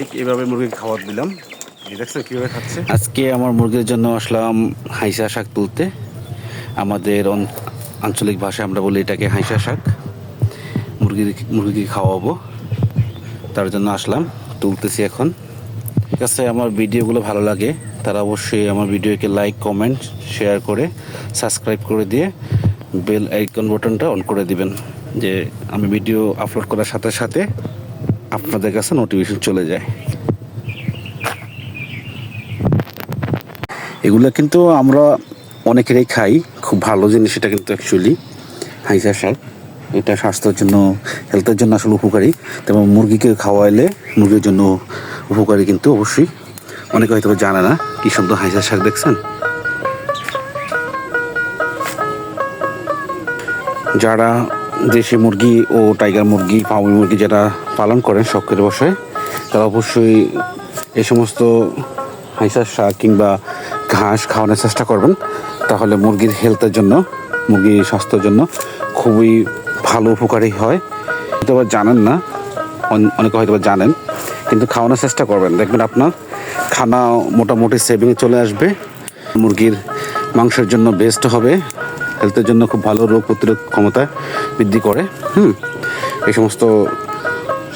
ঠিক এভাবে মুরগিকে খাবার দিলাম। দেখছ কীভাবে খাচ্ছে? আজকে আমার মুরগির জন্য আসলাম হাইসা শাক তুলতে। আমাদের আঞ্চলিক ভাষায় আমরা বলি এটাকে হাইসা শাক। মুরগি মুরগিকে খাওয়াবো। তার জন্য আসলাম, তুলতেছি এখন। ঠিক আছে, আমার ভিডিওগুলো ভালো লাগে, তারা অবশ্যই আমার ভিডিওকে লাইক কমেন্ট শেয়ার করে সাবস্ক্রাইব করে দিয়ে বেল আইকন বাটনটা অন করে দিবেন। যে আমি ভিডিও আপলোড করার সাথে সাথে আপনাদের কাছে নোটিফিকেশন চলে যায়। এগুলো কিন্তু আমরা অনেকেরই খাই, খুব ভালো জিনিস এটা কিন্তু অ্যাকচুয়ালি হাইসা শাক এটা স্বাস্থ্যের জন্য হেলথের জন্য আসলে উপকারী। তেমন মুরগিকে খাওয়াইলে মুরগির জন্য উপকারী কিন্তু অবশ্যই। অনেকে হয়তো জানে না, কি সুন্দর হাইসা শাক দেখছেন? যারা দেশি মুরগি ও টাইগার মুরগি ফার্মি মুরগি যারা পালন করেন শখের বসে তারা অবশ্যই এই সমস্ত হাইসার শাক কিংবা ঘাস খাওয়ানোর চেষ্টা করবেন। তাহলে মুরগির হেলথের জন্য, মুরগির স্বাস্থ্যের জন্য খুবই ভালো উপকারী হয়। হয়তো বা জানেন না, অন- অনেকে হয়তো বা জানেন, কিন্তু খাওয়ানোর চেষ্টা করবেন। দেখবেন আপনার খানা মোটামুটি সেভিংয়ে চলে আসবে, মুরগির মাংসের জন্য বেস্ট হবে। হেলথের জন্য খুব ভালো রোগ প্রতিরোধ ক্ষমতা বৃদ্ধি করে, হুম? এই সমস্ত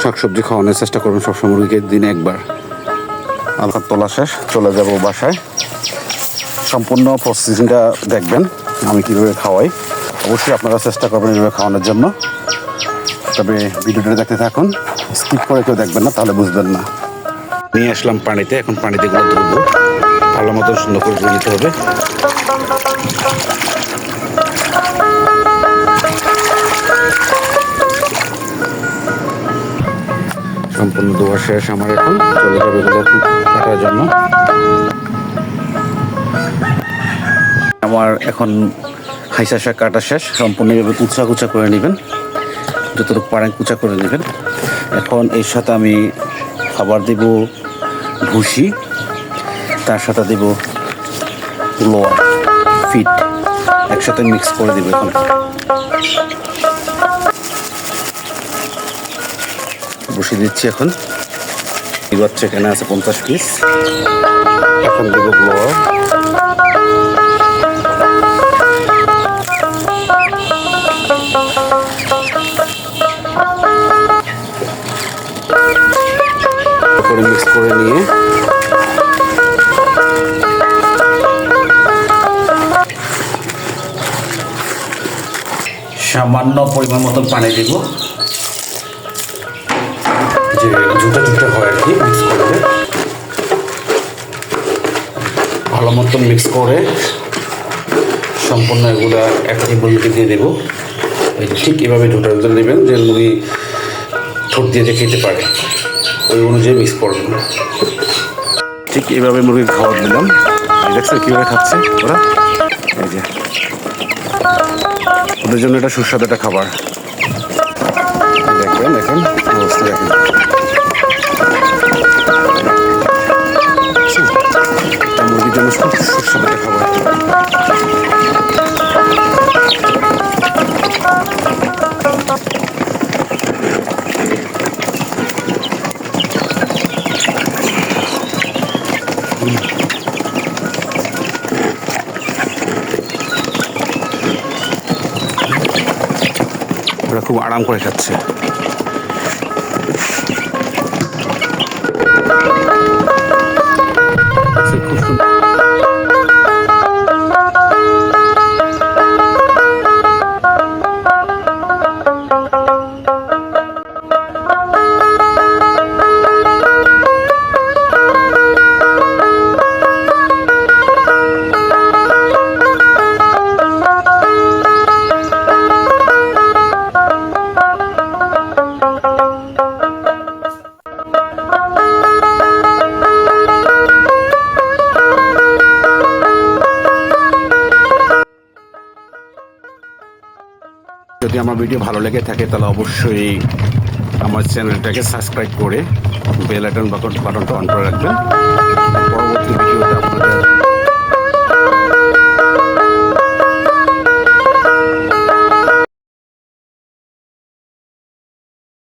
শাকসবজি খাওয়ানোর চেষ্টা করবেন সবসময় মুরগিকে দিনে একবার। আলকার তোলা শেষ, চলে যাব বাসায়। সম্পূর্ণ প্রসেসিংটা দেখবেন, আমি কীভাবে খাওয়াই। অবশ্যই আপনারা চেষ্টা করবেন এইভাবে খাওয়ানোর জন্য। তবে ভিডিওটা দেখতে থাকুন স্কিপ করে কেউ দেখবেন না, তাহলে বুঝবেন না। নিয়ে আসলাম পানিতে, এখন পানিতে এগুলো ধরবো ভালো মতন সুন্দর করে নিতে হবে। সম্পূর্ণ ধোয়া শেষ আমার এখন। চলে যাবে কাটার জন্য। আমার এখন হাইসা শাক কাটা শেষ। সম্পূর্ণ এভাবে কুচা কুচা করে নেবেন। যতটুকু পারেন কুচা করে নেবেন। এখন এর সাথে আমি খাবার দেব ভুসি। তার সাথে দেব লোয়ার। ফিট একসাথে মিক্স করে দেবে এখন। বসিয়ে দিচ্ছি এখন। এই বাচ্চা কেনা আছে পঞ্চাশ পিস এখন দেবো ব্লোয়ার সামান্য পরিমাণ মতন পানি দেব। যে জুটা জুটা হয় আর কি মিক্স করবে ভালো মতন মিক্স করে সম্পূর্ণ এগুলা একই মুরগিকে দিয়ে দেবো। ঠিক এভাবে ঢোটা ঢুটা দেবেন যে মুরগি ঠোঁট দিয়ে খেতে পারে। ওই অনুযায়ী মিক্স করবেন ঠিক এভাবে মুরগিকে খাবার দিলাম। দেখছ কীভাবে খাচ্ছে ওরা? এই যে। ওদের জন্য এটা সুস্বাদু একটা খাবার। দেখবেন এখন অবস্থা দেখেন। ওরা খুব আরাম করে খাচ্ছে। যদি আমার ভিডিও ভালো লেগে থাকে, তাহলে অবশ্যই আমার চ্যানেলটাকে সাবস্ক্রাইব করে বেল আইটন বাটনটা অন করে রাখবেন। পরবর্তী